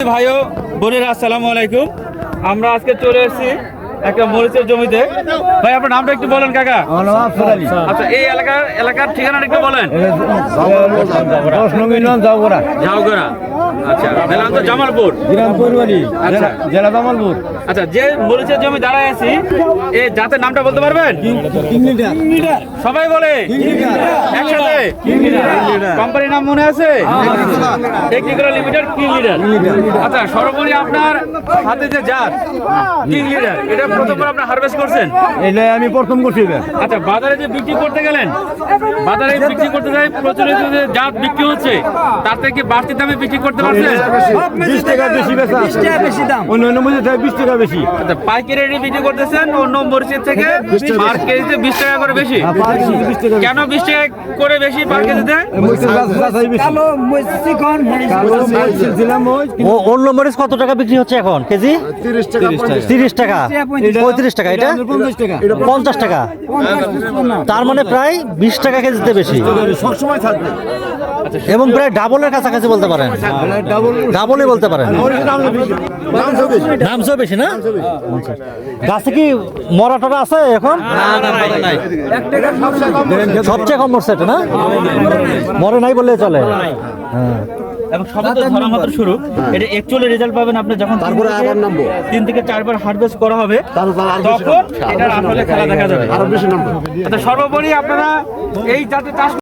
ভাইও বোনেরা আসসালামু আলাইকুম। আমরা আজকে চলে এসেছি একটা মরিচের জমিতে। ভাই আপনার নামটা একটু বলেন কাকা। আচ্ছা এই এলাকার এলাকার ঠিকানাটা একটু বলেন। ঝাউগড়া আচ্ছা জামালপুর। আচ্ছা। জেলা জামালপুর। আচ্ছা যে মরিচের জমি দাঁড়ায় আছি এই জাতের নামটা বলতে পারবেন? সবাই বলে? একসাথে? কোম্পানির নাম মনে আছে? Technical limited king leader. আচ্ছা সর্বোপরি আপনার হাতে যে জাত কিং লিডার এটা প্রথমবার আপনি হারভেস্ট করছেন? এটা আমি প্রথম করছি আচ্ছা বাজারে যে বিক্রি করতে গেলেন বাজারে বিক্রি করতে যাই প্রচলিত যে জাত বিক্রি হচ্ছে তার থেকে বাড়তি দামে বিক্রি করতে পারছেন? বিশ টাকা বেশি বেচা বেশি দাম। অন্য অন্য মধ্যে থাকে বিশ টাকা বেশি। আচ্ছা পাইকারি রেটে বিক্রি করতেছেন অন্য মরিচের থেকে পার কেজিতে বিশ টাকা করে বেশি? আর পার কেজি বিশ টাকা বেশি। কেন বিশ টাকা করে বেশি পার কেজিতে? অন্য মরিচ কত টাকা বিক্রি হচ্ছে এখন? কেজি? তিরিশ টাকা পঁয়ত্রিশ টাকা এটা পঞ্চাশ টাকা। তার মানে প্রায় বিশ টাকা কেজিতে বেশি। সবসময় থাকবে। এবং প্রায় ডাবলের কাছাকাছি বলতে পারেন। ডাবলই বলতে পারেন। দামসও বেশি না? আচ্ছা। গাছে কি মরা টরা আছে এখন? সবচেয়ে কম মরছে। এটা না? মরে নাই বললে চলে। হ্যাঁ। এবং সবে তো ধরা মাত্র শুরু। এটা একচুয়ালি রেজাল্ট পাবেন আপনি যখন তিন তারপরে থেকে- আবার নামবো। তিন থেকে চারবার হারভেস্ট করা হবে তখন এটা আসলে খেলা দেখা যাবে। আরও বেশি আচ্ছা সর্বোপরি আপনারা এই জাতের চাষ